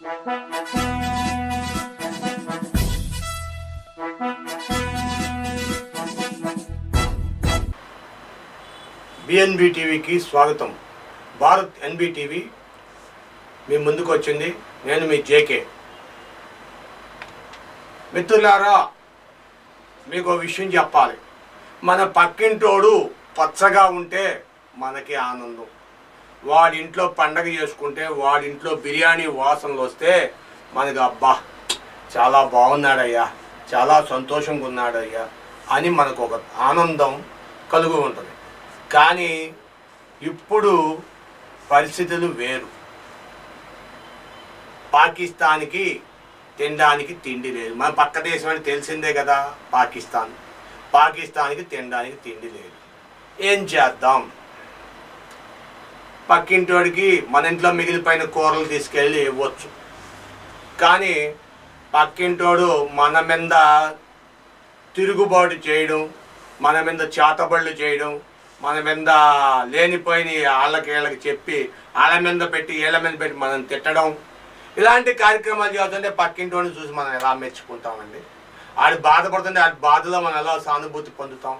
BNB టీవీకి స్వాగతం. Bharat NB TV మీ ముందుకు వచ్చింది. నేను మీ జేకే మిత్రులారా మీకు విషయం చెప్పాలి. మన పక్కింటోడు పచ్చగా ఉంటే మనకి ఆనందం. వాడింట్లో పండగ చేసుకుంటే వాడింట్లో బిర్యానీ వాసనలు వస్తే మనకి అబ్బా చాలా బాగున్నాడయ్యా చాలా సంతోషంగా ఉన్నాడయ్యా అని మనకు ఒక ఆనందం కలుగు ఉంటుంది. కానీ ఇప్పుడు పరిస్థితులు వేరు. పాకిస్తాన్కి తినడానికి తిండి లేదు. మన పక్క దేశం అని తెలిసిందే కదా పాకిస్తాన్. పాకిస్తాన్కి తినడానికి తిండి లేదు. ఏం చేద్దాం? పక్కింటోడికి మన ఇంట్లో మిగిలిపోయిన కూరలు తీసుకెళ్ళి ఇవ్వచ్చు. కానీ పక్కింటోడు మన మీద తిరుగుబాటు చేయడం మన మీద చేతబళ్ళు చేయడం మన మీద లేనిపోయిన వాళ్ళకి వీళ్ళకి చెప్పి వాళ్ళ మీద పెట్టి వీళ్ళ మీద పెట్టి మనం తిట్టడం. ఇలాంటి కార్యక్రమాలు చేస్తుంటే పక్కింటోని చూసి మనం ఎలా మెచ్చుకుంటామండి? ఆడు బాధపడుతుంటే ఆడి బాధలో మనం ఎలా సానుభూతి పొందుతాం?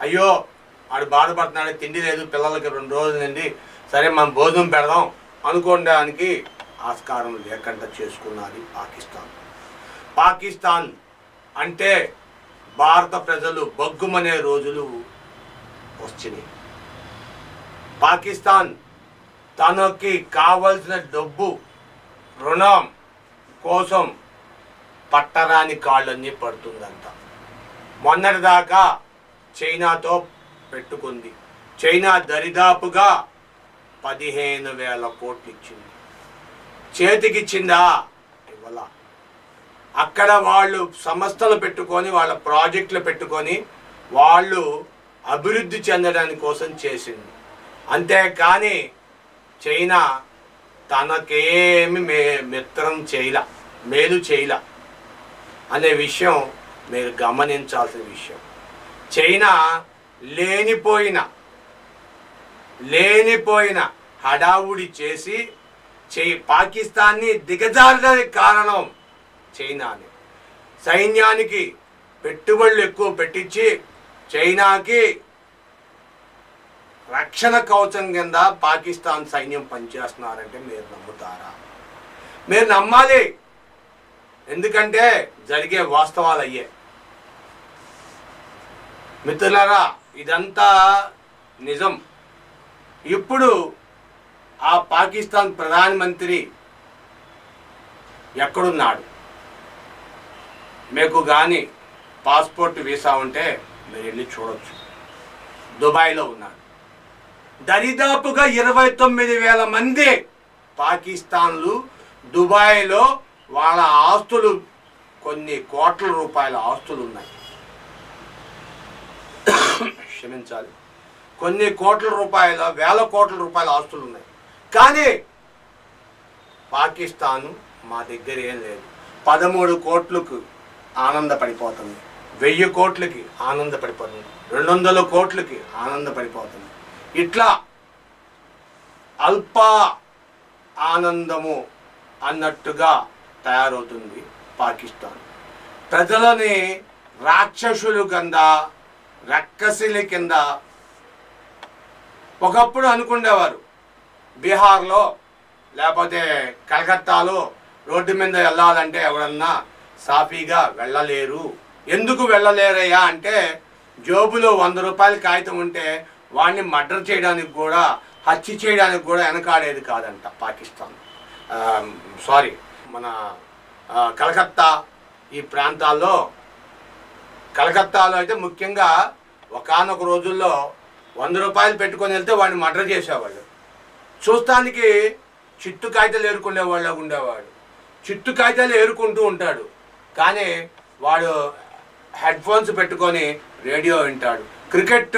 అయ్యో ఆడు బాధపడుతున్నాడు తిండి లేదు పిల్లలకి రెండు రోజులు నుండి సరే మనం భోజనం పెడదాం అనుకోవడానికి ఆస్కారం లేకుండా చేసుకున్నది పాకిస్తాన్. పాకిస్తాన్ అంటే భారత ప్రజలు బగ్గుమనే రోజులు వచ్చినాయి పాకిస్తాన్ తనకి కావలసిన డబ్బు రుణం కోసం పట్టరాని కాళ్ళన్నీ పడుతుందంట. మొన్నటిదాకా చైనాతో పెట్టుకుంది. చైనా దరిదాపుగా పదిహేను వేల కోట్లు ఇచ్చింది. చేతికిచ్చిందా? ఇవ్వాల. అక్కడ వాళ్ళు సంస్థలు పెట్టుకొని వాళ్ళ ప్రాజెక్టులు పెట్టుకొని వాళ్ళు అభివృద్ధి చెందడానికి కోసం చేసింది. అంతేకాని చైనా తనకేమి మే మిత్రం చేయల మేలు చేయల అనే విషయం మీరు గమనించాల్సిన విషయం. చైనా లేనిపోయిన లేనిపోయిన హడావుడి చేసి చేయి పాకిస్తాన్ని దిగజారడానికి కారణం చైనాని. సైన్యానికి పెట్టుబడులు ఎక్కువ పెట్టించి చైనాకి రక్షణ కవచం కింద పాకిస్తాన్ సైన్యం పనిచేస్తున్నారంటే మీరు నమ్ముతారా? మీరు నమ్మాలి. ఎందుకంటే జరిగే వాస్తవాలు అయ్యే మిత్రులరా ఇదంతా నిజం. ఇప్పుడు ఆ పాకిస్తాన్ ప్రధానమంత్రి ఎక్కడున్నాడు? మీకు కానీ పాస్పోర్ట్ వీసా ఉంటే మీరు వెళ్ళి చూడొచ్చు. దుబాయ్లో ఉన్నాడు. దరిదాపుగా ఇరవై తొమ్మిది వేల మంది పాకిస్తాన్లు దుబాయ్లో వాళ్ళ ఆస్తులు కొన్ని కోట్ల రూపాయల ఆస్తులు ఉన్నాయి క్షమించాలి. కొన్ని కోట్ల రూపాయల వేల కోట్ల రూపాయల ఆస్తులు ఉన్నాయి. కానీ పాకిస్తాను మా దగ్గర ఏం లేదు. పదమూడు కోట్లకు ఆనందపడిపోతుంది. వెయ్యి కోట్లకి ఆనందపడిపోతుంది. రెండు వందల కోట్లకి ఆనందపడిపోతుంది. ఇట్లా అల్ప ఆనందము అన్నట్టుగా తయారవుతుంది పాకిస్తాన్. ప్రజలని రాక్షసులు కింద రక్కసిలి కింద ఒకప్పుడు అనుకునేవారు బీహార్లో లేకపోతే కలకత్తాలో రోడ్డు మీద వెళ్ళాలంటే ఎవరన్నా సాఫీగా వెళ్ళలేరు. ఎందుకు వెళ్ళలేరయ్యా అంటే జోబులో వంద రూపాయల కాగితం ఉంటే వాడిని మర్డర్ చేయడానికి కూడా హత్య చేయడానికి కూడా వెనకాడేది కాదంట పాకిస్తాన్. సారీ మన కలకత్తా ఈ ప్రాంతాల్లో కలకత్తాలో అయితే ముఖ్యంగా ఒకానొక రోజుల్లో వంద రూపాయలు పెట్టుకొని వెళ్తే వాడిని మర్డర్ చేసేవాళ్ళు. చూస్తానికి చిట్టు కాగితాలు ఏరుకునేవాళ్ళ ఉండేవాడు. చిట్టు కాగితాలు ఏరుకుంటూ ఉంటాడు. కానీ వాడు హెడ్ ఫోన్స్ పెట్టుకొని రేడియో వింటాడు. క్రికెట్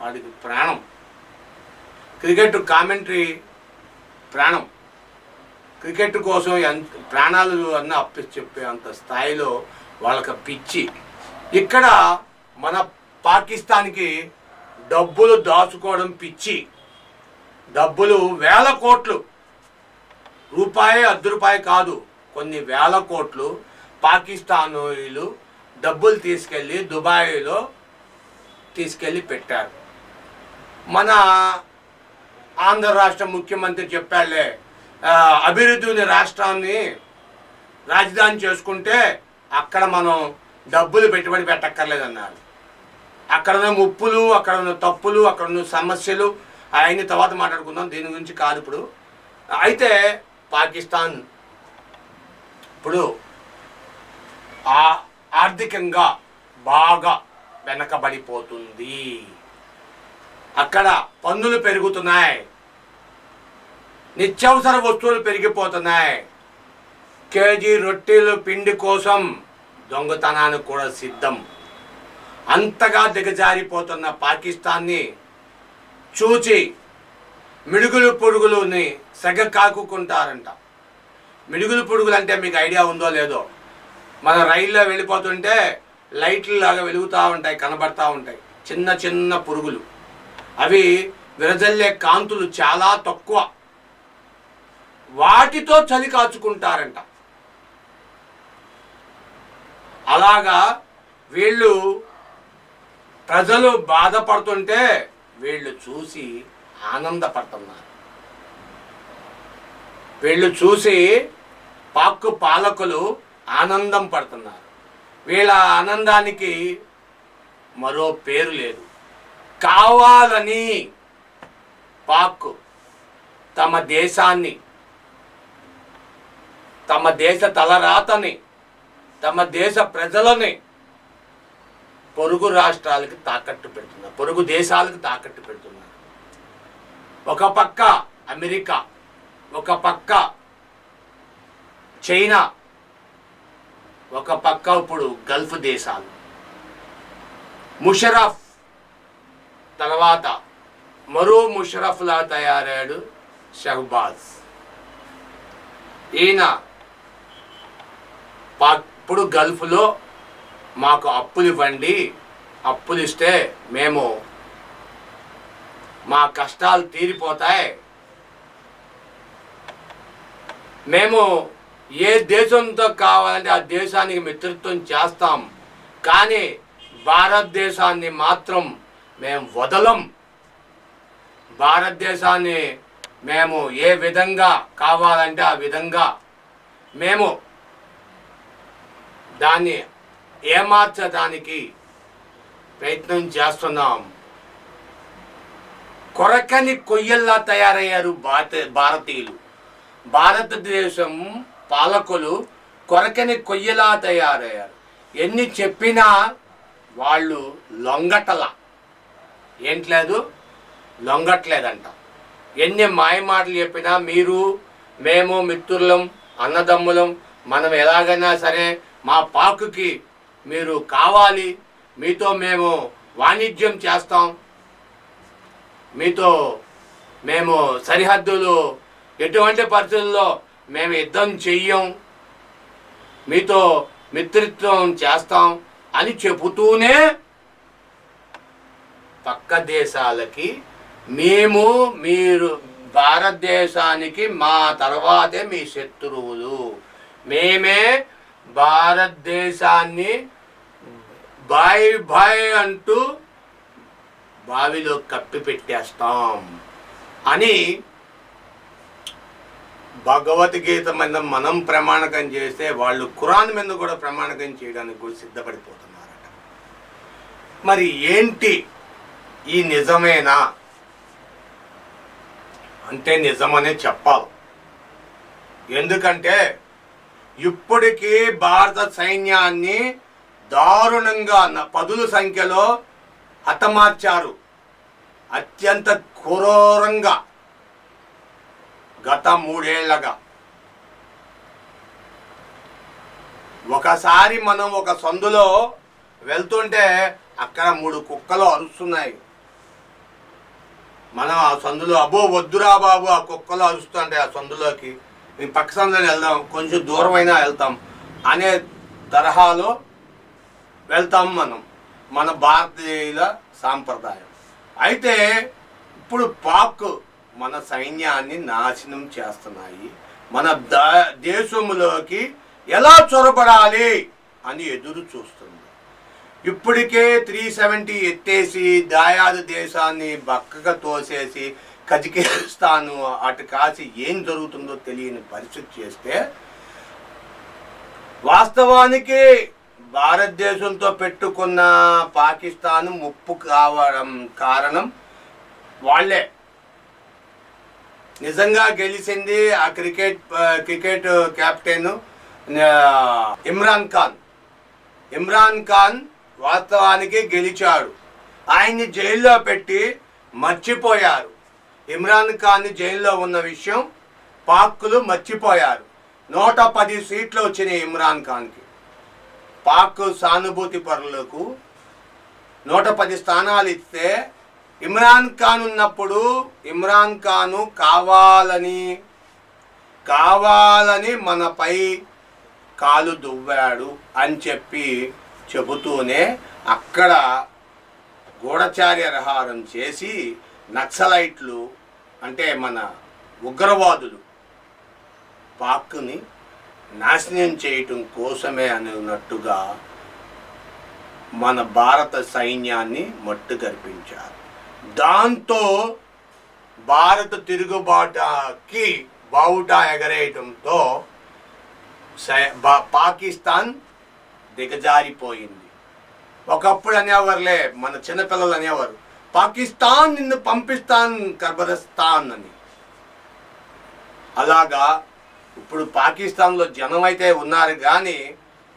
వాడికి ప్రాణం. క్రికెట్ కామెంటరీ ప్రాణం. క్రికెట్ కోసం ఎంత ప్రాణాలు అన్న అప్పి చెప్పే అంత స్థాయిలో వాళ్ళకి పిచ్చి. ఇక్కడ మన పాకిస్తాన్కి డబ్బులు దాచుకోవడం పిచ్చి. డబ్బులు వేల కోట్లు. రూపాయి అర్ధ రూపాయి కాదు. కొన్ని వేల కోట్లు పాకిస్తానీలు డబ్బులు తీసుకెళ్ళి దుబాయ్లో తీసుకెళ్ళి పెట్టారు. మన ఆంధ్ర రాష్ట్ర ముఖ్యమంత్రి చెప్పాలే అభివృద్ధిని రాష్ట్రాన్ని రాజధాని చేసుకుంటే అక్కడ మనం డబ్బులు పెట్టుబడి పెట్టక్కర్లేదన్నారు. అక్కడ ఉన్న ముప్పులు అక్కడ ఉన్న తప్పులు అక్కడ ఉన్న సమస్యలు అవన్నీ తర్వాత మాట్లాడుకుందాం. దీని గురించి కాదు ఇప్పుడు. అయితే పాకిస్తాన్ ఇప్పుడు ఆ ఆర్థికంగా బాగా వెనకబడిపోతుంది. అక్కడ పన్నులు పెరుగుతున్నాయి. నిత్యావసర వస్తువులు పెరిగిపోతున్నాయి. కేజీ రొట్టెలు పిండి కోసం దొంగతనానికి కూడా సిద్ధం. అంతగా దిగజారిపోతున్న పాకిస్తాన్ని చూచి మిడుగులు పొడుగులుని సెగ కాకుకుంటారంట. మిడుగులు పొడుగులు అంటే మీకు ఐడియా ఉందో లేదో? మన రైల్లో వెళ్ళిపోతుంటే లైట్లు లాగా వెలుగుతూ ఉంటాయి కనబడతా ఉంటాయి. చిన్న చిన్న పురుగులు. అవి విరజల్లే కాంతులు చాలా తక్కువ. వాటితో చలి కాచుకుంటారంట. అలాగా వీళ్ళు ప్రజలు బాధపడుతుంటే వీళ్ళు చూసి ఆనందపడుతున్నారు. వీళ్ళు చూసి పాక్కు పాలకులు ఆనందం పడుతున్నారు. వీళ్ళ ఆనందానికి మరో పేరు లేదు. కావాలని పాక్ తమ దేశాన్ని తమ దేశ తలరాతని తమ దేశ ప్రజలని పొరుగు రాష్ట్రాలకు తాకట్టు పెడుతున్నారు పొరుగు దేశాలకు తాకట్టు పెడుతున్నారు ఒక పక్క అమెరికా ఒక పక్క చైనా ఒక పక్క ఇప్పుడు గల్ఫ్ దేశాలు. ముషరఫ్ తర్వాత మరో ముషరఫ్లా తయారయ్యాడు షహబాజ్. ఈయన ఇప్పుడు గల్ఫ్లో మాకు అప్పులు ఇవ్వండి అప్పులు ఇస్తే మేము మా కష్టాలు తీరిపోతాయి. మేము ఏ దేశంతో కావాలంటే ఆ దేశానికి మిత్రత్వం చేస్తాం. కానీ భారతదేశాన్ని మాత్రం మేము వదలం. భారతదేశాన్ని మేము ఏ విధంగా కావాలంటే ఆ విధంగా మేము దాన్ని ఏమార్చడానికి ప్రయత్నం చేస్తున్నాం. కొరకని కొయ్యల్లా తయారయ్యారు భారత భారతీయులు. భారతదేశం పాలకులు కొరకని కొయ్యలా తయారయ్యారు. ఎన్ని చెప్పినా వాళ్ళు లొంగటల. ఏంట్లేదు లొంగట్లేదంట. ఎన్ని మాయమాటలు చెప్పినా మీరు మేము మిత్రులం అన్నదమ్ములం మనం ఎలాగైనా సరే మా పాకుకి మీరు కావాలి మీతో మేము వాణిజ్యం చేస్తాం. మీతో మేము సరిహద్దులు ఎటువంటి పరిస్థితుల్లో మేము యుద్ధం చెయ్యం. మీతో మిత్రత్వం చేస్తాం అని చెబుతూనే పక్క దేశాలకి మేము మీరు భారతదేశానికి మా తర్వాతే మీ శత్రువులు. మేమే భారతదేశాన్ని బాయ్ బాయ్ అంటూ బావిలో కప్పి పెట్టేస్తాం అని భగవద్గీత మీద మనం ప్రమాణకం చేస్తే వాళ్ళు ఖురాన్ మీద కూడా ప్రమాణకం చేయడానికి కూడా సిద్ధపడిపోతున్నారట. మరి ఏంటి ఈ నిజమేనా? అంటే నిజమనే చెప్పాలి. ఎందుకంటే ఇప్పటికీ భారత సైన్యాన్ని దారుణంగా పదుల సంఖ్యలో హతమార్చారు. అత్యంత క్రూరంగా. గత మూడేళ్ళగా. ఒకసారి మనం ఒక సందులో వెళ్తుంటే అక్కడ మూడు కుక్కలు అరుస్తున్నాయి. మనం ఆ సందులో అబ్బో వద్దురా బాబు ఆ కుక్కలు అరుస్తుంటే ఆ సందులోకి. మేము పక్క వెళ్దాం కొంచెం దూరమైనా వెళ్తాం అనే తరహాలో వెళ్తాం మనం మన భారతీయుల సాంప్రదాయం. అయితే ఇప్పుడు పాక్ మన సైన్యాన్ని నాశనం చేస్తున్నాయి మన దా- దేశంలోకి ఎలా చొరబడాలి అని ఎదురు చూస్తుంది. ఇప్పటికే త్రీ సెవెంటీ ఎత్తేసి దాయాదు దేశాన్ని బక్కగా తోసేసి కజకిస్తాను అటు కాసి ఏం జరుగుతుందో తెలియని పరిస్థితి చేస్తే వాస్తవానికి భారతదేశంతో పెట్టుకున్న పాకిస్తాన్ ముప్పు కావడం కారణం వాళ్ళే. నిజంగా గెలిచింది ఆ cricket cricket captain Imran Khan. Imran Khan వాస్తవానికి గెలిచాడు. ఆయన్ని జైల్లో పెట్టి మర్చిపోయారు. ఇమ్రాన్ ఖాన్ జైల్లో ఉన్న విషయం పాక్కులు మర్చిపోయారు. నూట పది సీట్లు వచ్చినాయి ఇమ్రాన్ ఖాన్కి. పాక్ సానుభూతి పరులకు నూట పది స్థానాలు ఇస్తే ఇమ్రాన్ ఖాన్ ఉన్నప్పుడు ఇమ్రాన్ ఖాను కావాలని కావాలని మనపై కాలు దువ్వాడు అని చెప్పి చెబుతూనే అక్కడ గూఢచార్య రహారం చేసి నక్సలైట్లు అంటే మన ఉగ్రవాదులు పాక్ని నాశనం చేయటం కోసమే అనున్నట్టుగా మన భారత సైన్యాన్ని మట్టు గర్పించారు. దాంతో భారత తిరుగుబాటుకి బావుట ఎగరేయటంతో సై- బా- పాకిస్తాన్ దిగజారిపోయింది. ఒకప్పుడు అనేవారులే మన చిన్నపిల్లలు అనేవారు పాకిస్తాన్ నిన్ను పంపిస్తాన్ కర్బరస్తాన్ అని. అలాగా ఇప్పుడు పాకిస్తాన్లో జనం అయితే ఉన్నారు కానీ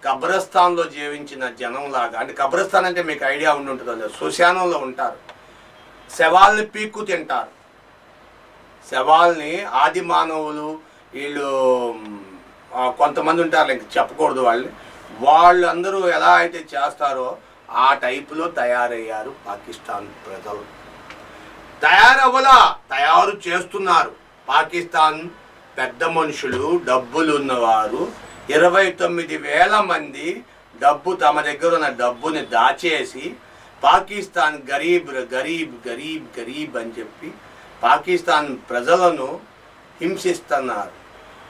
కబ్రస్థాన్లో జీవించిన జనంలాగా అంటే కబ్రస్థాన్ అంటే మీకు ఐడియా ఉండి ఉంటుంది సుశానంలో ఉంటారు. శవాల్ని పీక్కు తింటారు. శవాల్ని ఆది మానవులు వీళ్ళు కొంతమంది ఉంటారు ఇంక చెప్పకూడదు వాళ్ళని. వాళ్ళందరూ ఎలా అయితే చేస్తారో ఆ టైపులో తయారయ్యారు పాకిస్తాన్ ప్రజలు. తయారవ్వలా తయారు చేస్తున్నారు. పాకిస్తాన్ పెద్ద మనుషులు డబ్బులు ఉన్నవారు ఇరవై తొమ్మిది వేల మంది డబ్బు తమ దగ్గర ఉన్న డబ్బుని దాచేసి పాకిస్తాన్ గరీబ్ గరీబ్ గరీబ్ గరీబ్ అని చెప్పి పాకిస్తాన్ ప్రజలను హింసిస్తున్నారు.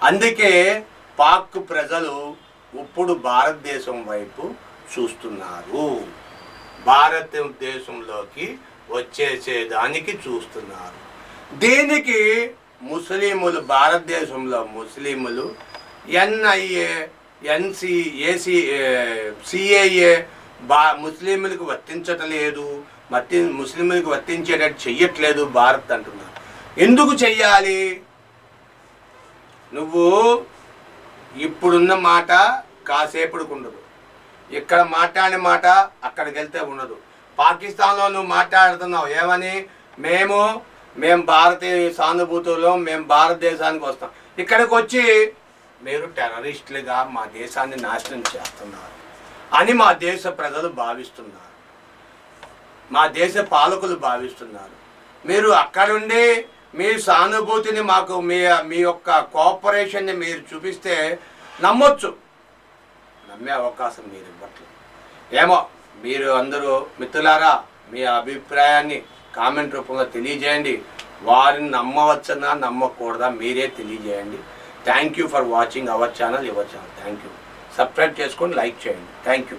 అందుకే పాక్ ప్రజలు ఇప్పుడు భారతదేశం వైపు చూస్తున్నారు. భారతదేశంలోకి వచ్చేసేదానికి చూస్తున్నారు. దీనికి ముస్లిములు భారతదేశంలో ముస్లిములు ఎన్ఐఏ ఎన్సి ఏసీ సిఏఏ బా ముస్లింలకు వర్తించటలేదు వర్తి ముస్లింలకు వర్తించేటట్టు చెయ్యట్లేదు భారత్ అంటున్నారు. ఎందుకు చెయ్యాలి? నువ్వు ఇప్పుడున్న మాట కాసేపటికి ఉండదు. ఇక్కడ మాట్లాడిన మాట అక్కడికి వెళ్తే ఉండదు. పాకిస్తాన్లో నువ్వు మాట్లాడుతున్నావు ఏమని? మేము మేము భారతీయ సానుభూతులు మేము భారతదేశానికి వస్తాం. ఇక్కడికి వచ్చి మీరు టెర్రరిస్టులుగా మా దేశాన్ని నాశనం చేస్తున్నారు అని మా దేశ ప్రజలు భావిస్తున్నారు. మా దేశ పాలకులు భావిస్తున్నారు. మీరు అక్కడుండి మీ సానుభూతిని మాకు మీ మీ యొక్క కోఆపరేషన్ని మీరు చూపిస్తే నమ్మొచ్చు. నమ్మే అవకాశం మీరు ఇవ్వట్లేదు. ఏమో మీరు అందరూ మిత్రులారా మీ అభిప్రాయాన్ని కామెంట్ రూపంలో తెలియజేయండి. వారిని నమ్మవచ్చనా నమ్మకూడదా మీరే తెలియజేయండి. Thank you for watching our channel your channel thank you subscribe చేసుకొని లైక్ చేయండి. Thank you